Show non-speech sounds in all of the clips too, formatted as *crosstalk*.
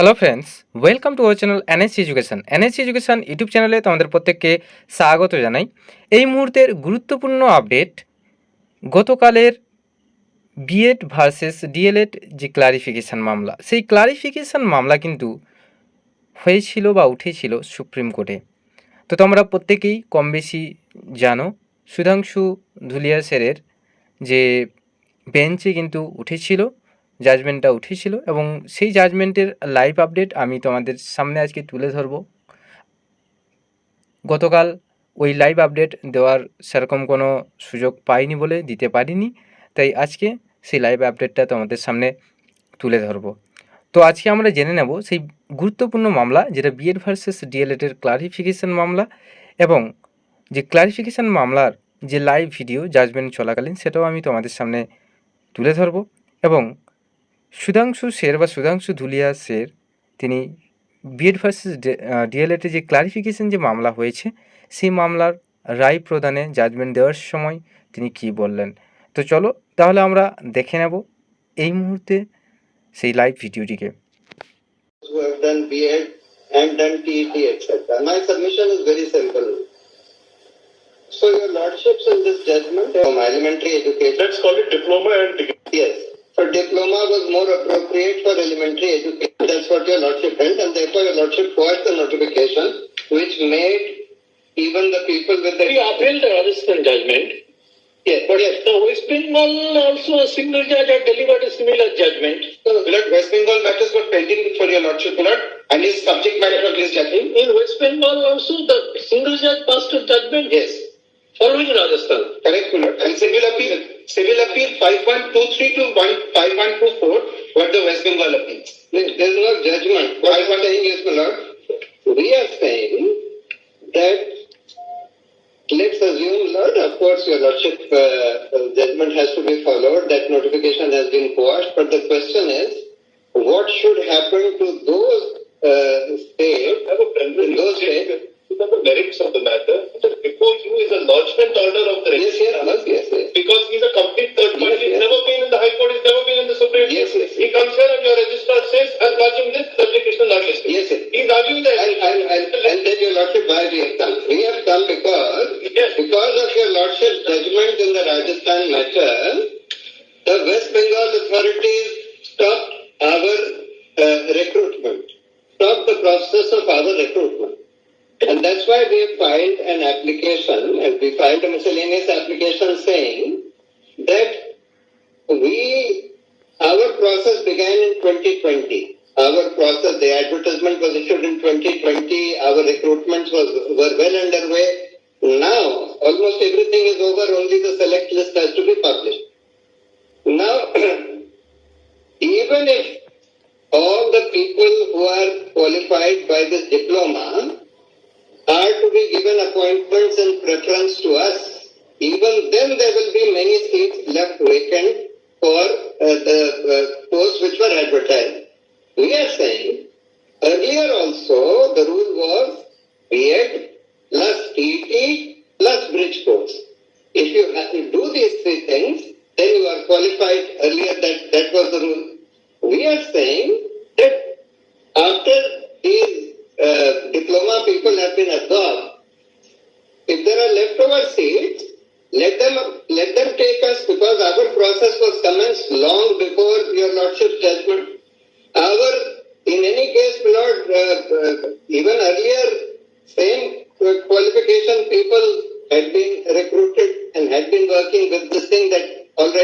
Hello friends welcome to our channel NSC education NSC education YouTube চ্যানেলে তোমাদের প্রত্যেককে স্বাগত জানাই। এই মুহূর্তের গুরুত্বপূর্ণ আপডেট গতকালের B Ed versus D El Ed যে ক্লারিফিকেশান মামলা, সেই ক্লারিফিকেশান মামলা কিন্তু হয়েছিল বা উঠেছিল সুপ্রিম কোর্টে তো তোমরা প্রত্যেকেই কম বেশি জানো, সুধাংশু ধুলিয়া সেরের যে বেঞ্চে কিন্তু উঠেছিল। জাজমেন্টটা উঠেছিল এবং সেই জাজমেন্টের লাইভ আপডেট আমি তোমাদের সামনে আজকে তুলে ধরব। গতকাল ওই লাইভ আপডেট দেওয়ার সেরকম কোনো সুযোগ পাইনি বলে দিতে পারিনি, তাই আজকে সেই লাইভ আপডেটটা তোমাদের সামনে তুলে ধরব। তো আজকে আমরা জেনে নেব সেই গুরুত্বপূর্ণ মামলা, যেটা বিএড ভার্সেস ডিএলএডের ক্লারিফিকেশন মামলা এবং যে ক্লারিফিকেশন মামলার যে লাইভ ভিডিও জাজমেন্ট চলাকালীন, সেটাও আমি তোমাদের সামনে তুলে ধরব এবং সুধাংশু শের বা সুধাংশু ধুলিয়া শের তিনি বিএড ভার্সেস ডিএলএডে যে ক্লারিফিকেশন যে মামলা হয়েছে সেই মামলার রায় প্রদানে জাজমেন্ট দেওয়ার সময় তিনি কি বললেন তো চলো তাহলে আমরা দেখে নেব এই মুহূর্তে সেই লাইভ ভিডিওটিকে and done TET, etc. My submission is very simple. So, your lordships in this judgment from elementary education, Let's call it diploma and degree. yes. So, diploma was more appropriate for elementary education. That's what your lordship held, and therefore your lordship quashed the notification, which made even the people with the We appealed the Rajasthan judgment. yes, but yes. The West Bengal also a single judge had delivered a similar judgment. So, West Bengal matters got pending before your lordship, Lord, and is subject matter of this judgment. In West Bengal also the single judge passed a judgment Yes. Following Rajasthan. Correct. And civil appeal, civil appeal 5123 to 1 5124, what the West Bengal appeals. There is no judgment. What I am saying is, we are saying that let's assume, Lord, of course, your lordship uh, uh, judgment has to be followed, that notification has been quashed, but the question is, what should happen to those uh, states, have a preliminary those states, to the merits of the matter. Before you is a lodgement order of the yes, yes, yes, yes, yes. Because he's a complete third party. Yes, He's never been in the High Court, he's never been in the Supreme Court. Yes, yes. He comes here and your registrar says, I'm lodging this, the application not listed. Yes, yes. He's arguing that. I'll, I'll, I'll, I'll tell your lordship why we have come. We have come because, Yes. because of your lordship's judgment in the Rajasthan matter, the West Bengal authorities stopped our uh, recruitment, stopped the process of our recruitment. And that's why we filed an application, and we filed a miscellaneous application saying that we, our process began in 2020. Our process, the advertisement was issued in 2020. Our recruitments was were well underway. Now, almost everything is over. Only the select list has to be published. Now, *clears throat* even if all the people who are qualified by this diploma are to be given appointments in preference to us, even then there will be many seats left vacant for uh, the uh, posts which were advertised. We are saying earlier also the rule was B.Ed plus TET plus bridge course. If you have to do these three things, then you are qualified. Earlier that, that was the rule. We are saying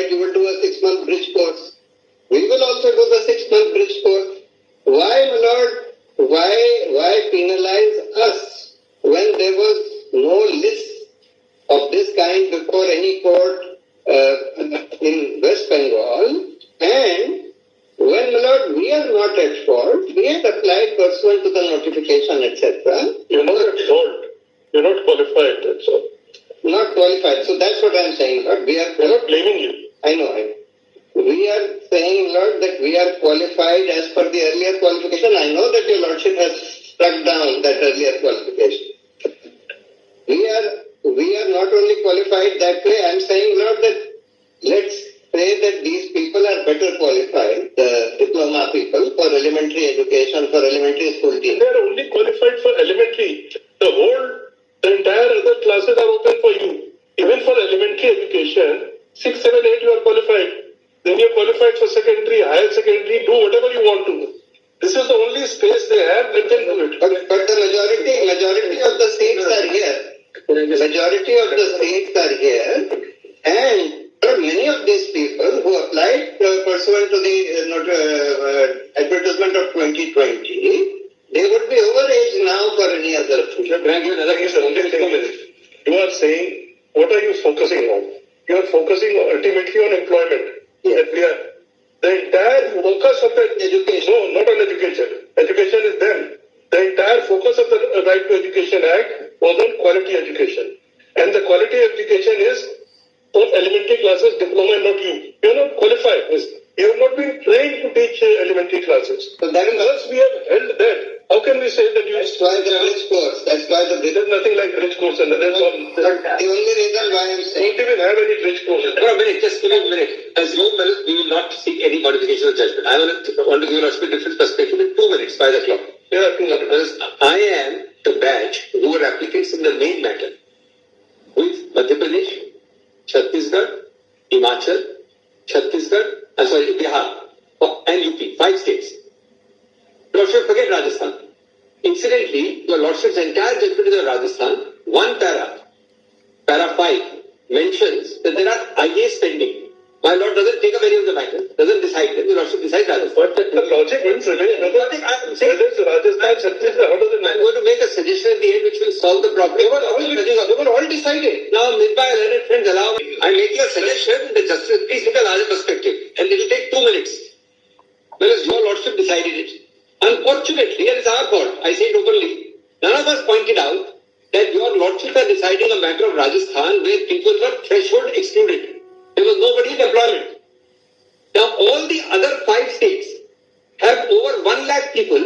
right, you will do a six month bridge course. We will also do the six month bridge course. Why, my lord? Why why penalize us when there was no list of this kind before any court uh, in West Bengal? And when, my lord, we are not at fault, we had applied pursuant to the notification, etc. You're not at fault. You're not qualified, that's all. Not qualified. So that's what I'm saying, Lord. We are We're not blaming you. I know. We are saying, Lord, that we are qualified as per the earlier qualification. I know that your Lordship has struck down that earlier qualification. We are we are not only qualified that way. I'm saying, Lord, that let's say that these people are better qualified, the diploma people, for elementary education, for elementary school. They are only qualified for elementary. The whole, the entire other classes are open for you. Even for elementary education, six, seven, eight, you are qualified. Then you are qualified for secondary, higher secondary, do whatever you want to. This is the only space they have, let them do it. But, but the majority, majority of the states are here. Majority of the states are here, and many of these people who applied uh, pursuant to the uh, not, uh, advertisement of 2020. They would be over age now for any other. Can I give another case? Only take a minute. You are saying, what are you focusing on? You are focusing ultimately on employment. Yes. That we are, the entire focus of the Education. No, not on education. Education is them. The entire focus of the Right to Education Act was on quality education. And the quality education is for elementary classes, diploma, and not you. You are not qualified. You have not been trained to teach uh, elementary classes. So that is Once we have held that, how can we say that you that's why the bridge course. That's why the bridge. there's nothing like bridge course and that's all. The only reason why I'm saying don't even have any bridge courses. For a minute, just give me a minute. As you well, we will not seek any modification of judgment. I want to, give you a different perspective in two minutes by the clock. Yeah, two. Because I am the batch who were applicants in the main matter. With Madhya Pradesh, Chhattisgarh, Himachal, Chhattisgarh, I'm sorry, Bihar, and UP, five states. Lordship, forget Rajasthan. Incidentally, your Lordship's entire judgment on Rajasthan. One para, para 5, mentions that there are IAs pending. My Lord doesn't take up any of the matter, doesn't decide them, your Lordship decides Rajasthan. But the logic will remain. Nothing, I'm saying, Whether it's Rajasthan, Chhattisgarh, how does it I'm going to make a suggestion at the end which will solve the problem. They were all, they were all decided. Now, Midbay, learned friends, allow me. I'm making a suggestion, the justice, please take a larger perspective. And it will take two minutes. Whereas your Lordship decided it. Unfortunately, and it's our fault, I say it openly, none of us pointed out that your Lordship are deciding a matter of Rajasthan where people were threshold excluded. There was nobody in employment. Now, all the other five states have over 1 lakh people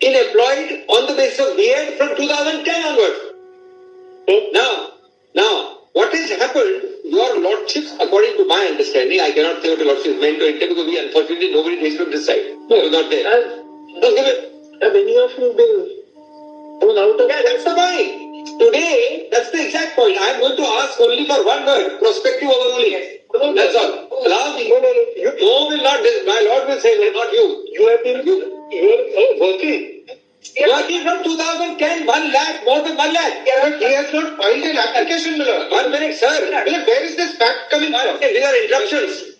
in employed on the basis of BEd from 2010 onwards. So, Now, now, what has happened, your lordships, according to my understanding, I cannot say what your lordship meant to intend because we unfortunately nobody takes from this side. I was not there. No, have any of you been thrown out of Yeah, that's the point. Today, that's the exact point. I'm going to ask only for one word, prospective over only. That's all. Allow me. No, no, no. You, No will not, my lord will say, not you. you have been, you are uh, working. Working from 2010, 1 lakh, more than 1 lakh. but he has not filed an application, Miller. One minute, sir. Miller, where is this fact coming from? These are interruptions.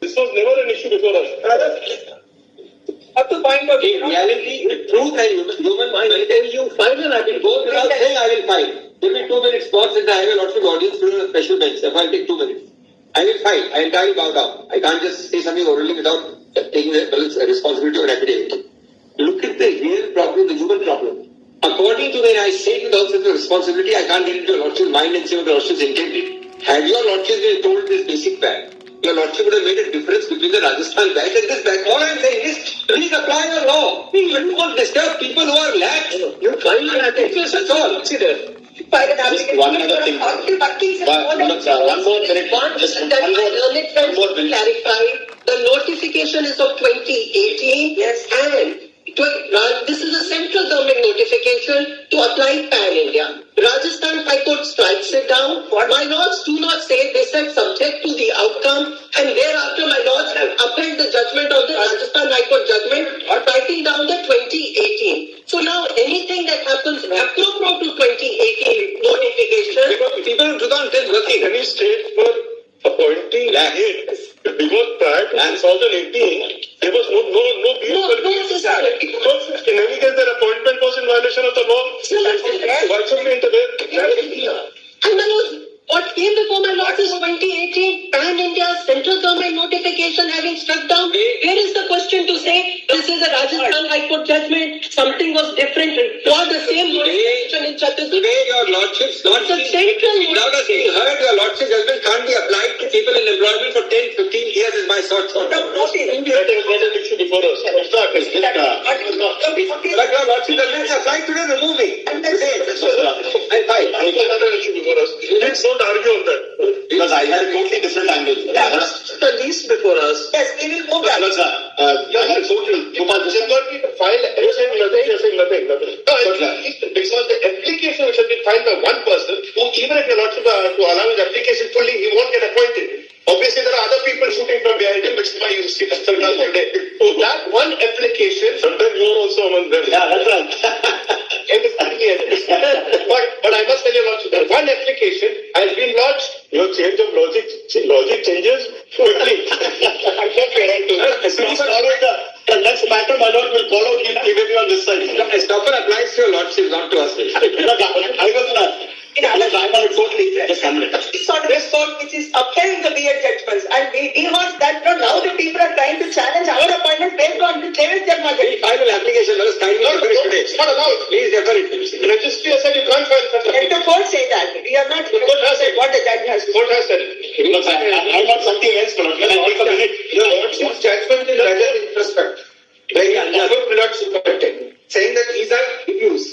This was never an issue before us. To point of In reality, the truth and human, mind will tell you, file an appeal. Go without saying, I will find. Give me two minutes pause and I have a lot of audience to a special bench. If I'll take two minutes. I will find. I entirely bow down. I can't just say something orally without taking the responsibility of an. Look at the real problem, the human problem. According to when I say with all sorts of responsibility, I can't get into your lordship's mind and say what the lordship's intended. Had your lordship been told this basic fact, your lordship would have made a difference between the Rajasthan batch and this batch. All I'm saying is, please apply your law. You don't disturb people who are lax. You file an application, that's all. Consider. Just one other thing. One, one more minute. Just one more, my learned friends one more minute. clarify, the notification is of 2018. Yes. And uh, this is a central government notification to apply pan India. Rajasthan High Court strikes it down. My lords do not say they said subject to the outcome and thereafter my lords have upheld the judgment of the Rajasthan High Court judgment or writing down the 2018. So now anything that happens apropos to 2018 notification People in 2010 working. Any state were appointing heads. Because prior to 2018, there was no, no, no BEd No, no, necessarily. So, in any case, their appointment was in violation of the law. Still, I think that- Why should we interfere? And my lords, what came before my lords is 2018 Pan India central government notification having struck down. Wait. Where is the question to say this is the Rajasthan High Court judgment, something was different, for the same notification in Chhattisgarh. Today, your lordship's not It's a central Now that being heard, your lordship judgment can't be applied to people in employment for 10, 15 years is my thought. No, notice. That is not an issue before us. It's not, it's just, uh, But your lordship judgment is applied today, remove me. Today, that's what- I fine. it's not an issue before us. Let's not argue on that. Because I had a totally different angle. That's the least before us. Yes, we will move that. Hello, sir. Uh, I had a total, Gopal, This is not need to file, you're saying nothing, you're saying nothing, nothing. No, it's, it's because the application which has been filed by one person, who even if you're not to, uh, to allow his application fully, he won't get appointed. Obviously, there are other people shooting from behind him, which is why you see the today. That one application. Sometimes you are also among them. Yeah, that's right. *laughs* But, but I must tell you also, that one application has been. Your change of logic, logic changes quickly. I can't get into As soon as the, the next matter, my lord will follow him, be on this side. A stopper applies to your lordship, not to us. *laughs* I was a, I was, I'm a totally, just one minute. The trying to challenge our appointment based on the David The judgment. final application, let us kindly No, no, defer it no, today. it's not allowed. Please defer it. The registry has said you can't file such a Let the court say that, we are not, the court has said what the judge has. Court has said it. I, I want something else, lord. Can I take a minute? Your lordship's judgment is rather introspect. Like, I hope will not superintend, saying that these are abuse.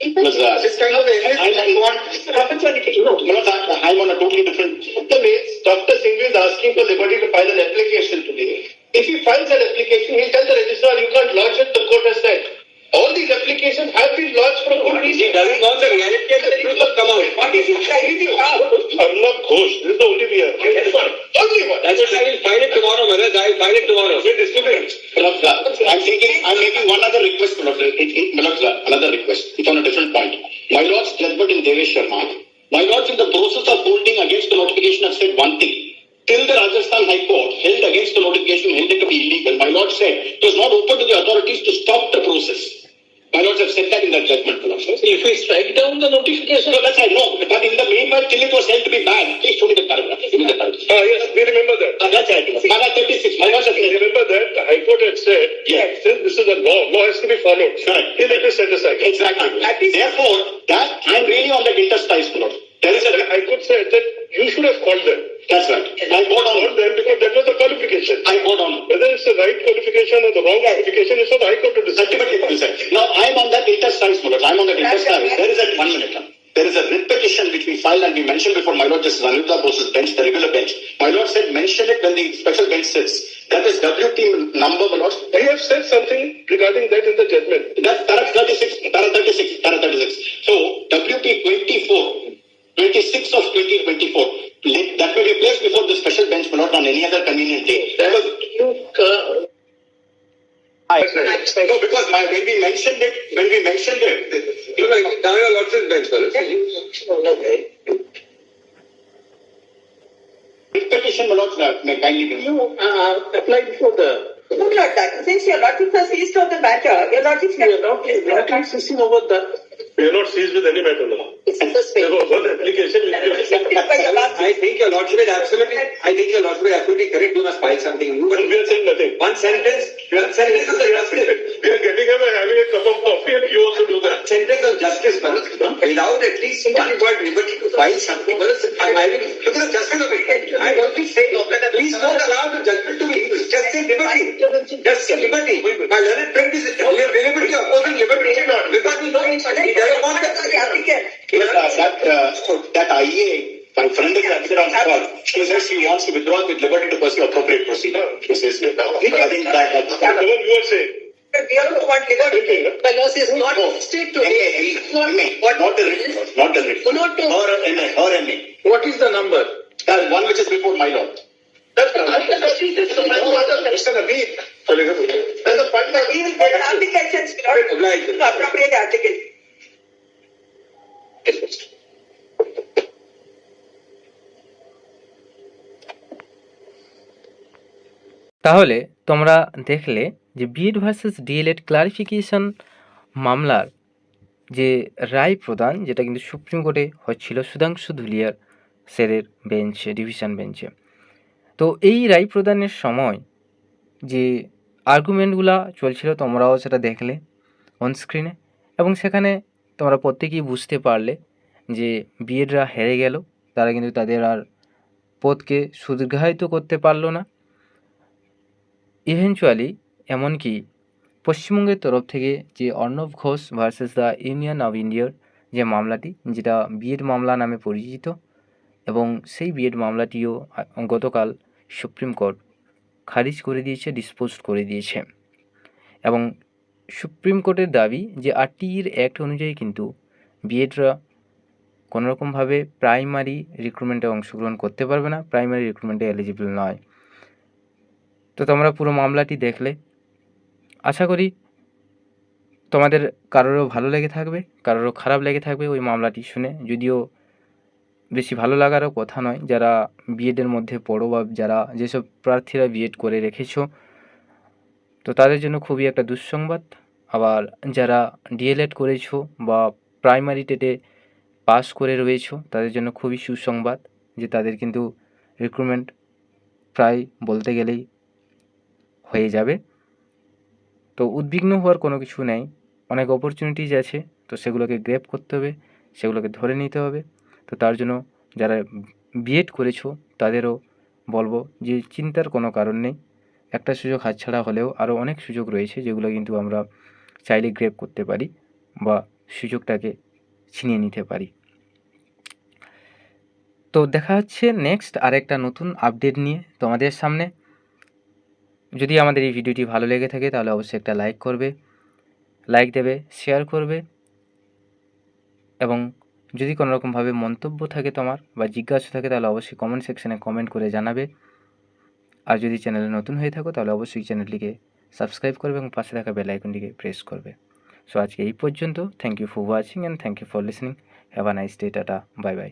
Because, uh, This kind of I, evidence, I want, Opportunity, no. I- I'm on a totally different, the means Dr. Singh is asking for liberty to file an application today. If he files an application, he'll tell the registrar, you can't lodge it, the court has said. All these applications have been lodged for good He reason. doesn't want the reality and the truth will come out. What is it trying to Arnab Ghosh, this is the only we have. Only one. That's what I will find it tomorrow, Maharaj. I will find it tomorrow. My lord, sir, I'm taking, I'm making one other request, my lord. It, it, my lord, sir, another request. It's on a different point. My lord's judgment in Devesh Sharma. My lords, in the process of holding against the notification, have said one thing. Till the Rajasthan High Court held against the notification, held it to be illegal. My lord said it was not open to the authorities to stop the process. My lords have said that in their judgment, my lord. If we strike down the notification. No, that's right. No, but in the meanwhile, till it was held to be banned, please show me the paragraph. Give me the paragraph. Ah, yes, we remember that. Uh, that's right. Para 36. My lords have said remember that the High Court had said, Yes. since this is a law, law has to be followed. Correct. Then it is set aside. Exactly. Therefore, that I'm really on the interstice, my lord. There is a, I could say that you should have called them. That's right. I vote Called on. them because that was the qualification. I vote on. Whether it's the right qualification or the wrong qualification is for the High Court to decide. Ultimately, it is. Now, I'm on that interstice, my lord. I'm on that interstice. There is a one minute. There is a writ petition which we filed and we mentioned before my lord Justice Anita Bose's bench, the regular bench. My lord said mention it when the special bench sits. That is WT number, my lord. We have said something regarding that in the judgment. That's para 36, para 36, para 36. So, WP 24, 26 of 2024, let- that will be placed before the special bench, my lord, on any other convenient day. Because, You, I, no, because my, when we mentioned it, when we mentioned it, You know, now your lordship's bench, Maharaj. writ petition, my lord, uh, may kindly give. You, uh, applied for the. No, not that, since your lordship has seized of the matter, your lordship can. No, please, not insisting over the. We are not seized with any matter now. It's in the space. There was one application. which we- Accepted by your lordship. I think your lordship is absolutely, I think your lordship is absolutely correct. You must file something new. And we are saying nothing. One sentence, one sentence of justice. *laughs* We are getting up and having a cup of coffee and you also do that. Sentence of justice, Maharaj. Without at least one word liberty to file something, Maharaj, I, I will, look at the justice of it. I don't think say, please don't allow the judgment to be used. Just say liberty. Just say liberty. My learned friend is, we are deliberately opposing liberty. Because we know each other. He doesn't want The to. applicant. Yes, uh, that, uh, that IEA, my friend is acted on call. She says she wants to withdraw with liberty to pursue appropriate procedure. She says, I think that, The that, you are saying. We also want liberty. The law says not state to. What, not the writ, not the writ. Not to- Her MA, her MA. What is the number? That one which is before my lord. That's the Mr. Naveed. That's the point that Get an applications, Obliged. appropriate তাহলে তোমরা দেখলে যে B Ed versus D.El.Ed clarification মামলার যে রায় প্রদান যেটা কিন্তু supreme কোর্টে হচ্ছিল সুধাংশু ধুলিয়ার স্যারের বেঞ্চে ডিভিশন বেঞ্চে তো এই রায় প্রদানের সময় যে আর্গুমেন্টগুলো চলছিল তোমরাও সেটা দেখলে অন স্ক্রিনে এবং সেখানে তোমরা প্রত্যেকেই বুঝতে পারলে যে বিএডরা হেরে গেল, তারা কিন্তু তাদের আর পথকে সুদীর্ঘায়িত করতে পারল না। ইভেনচুয়ালি এমনকি পশ্চিমবঙ্গের তরফ থেকে যে Arnab Ghosh versus the Union of ইন্ডিয়ার যে মামলাটি, যেটা বিএড মামলা নামে পরিচিত, এবং সেই বিএড মামলাটিও গতকাল সুপ্রিম কোর্ট খারিজ করে দিয়েছে, ডিসপোজ করে দিয়েছে। এবং সুপ্রিম কোর্টের দাবি যে আরটিইর অ্যাক্ট অনুযায়ী কিন্তু বিএডরা কোনোরকমভাবে প্রাইমারি রিক্রুটমেন্টে অংশগ্রহণ করতে পারবে না, প্রাইমারি রিক্রুটমেন্টে এলিজিবল নয়। তো তোমরা পুরো মামলাটি দেখলে। আশা করি তোমাদের কারোরও ভালো লেগে থাকবে, কারোরও খারাপ লেগে থাকবে ওই মামলাটি শুনে। যদিও বেশি ভালো লাগারও কথা নয়, যারা বিএডের মধ্যে পড়ো বা যারা যেসব প্রার্থীরা বিএড করে রেখেছ, তো তাদের জন্য খুবই একটা দুঃসংবাদ। আবার যারা ডিএলএড করেছ বা প্রাইমারি টেটে পাস করে রয়েছো, তাদের জন্য খুবই সুসংবাদ যে তাদের কিন্তু রিক্রুটমেন্ট প্রায় বলতে গেলেই হয়ে যাবে। তো উদ্বিগ্ন হওয়ার কোনো কিছু নেই, অনেক অপরচুনিটিজ আছে, তো সেগুলোকে গ্রেপ করতে হবে, সেগুলোকে ধরে নিতে হবে। তো তার জন্য যারা বিএড করেছ, তাদেরও বলব যে চিন্তার কোনো কারণ নেই। একটা সুযোগ হাতছাড়া হলেও আরও অনেক সুযোগ রয়েছে, যেগুলো কিন্তু আমরা চাইলে গ্রেপ করতে পারি বা সুযোগটাকে ছিনিয়ে নিতে পারি। তো দেখা হচ্ছে নেক্সট আরেকটা নতুন আপডেট নিয়ে তোমাদের সামনে। যদি আমাদের এই ভিডিওটি ভালো লেগে থাকে তাহলে অবশ্যই একটা লাইক করবে লাইক দেবে শেয়ার করবে এবং যদি কোনো রকমভাবে মন্তব্য থাকে তোমার বা জিজ্ঞাসা থাকে তাহলে অবশ্যই কমেন্ট সেকশনে কমেন্ট করে জানাবে। আর যদি চ্যানেলে নতুন হয়ে থাকো তাহলে অবশ্যই চ্যানেলটিকে সাবস্ক্রাইব করবে এবং পাশে থাকা বেল আইকনটিকে প্রেস করবে। সো আজকে এই পর্যন্ত। Thank you for watching and thank you for listening have a nice day tata bye bye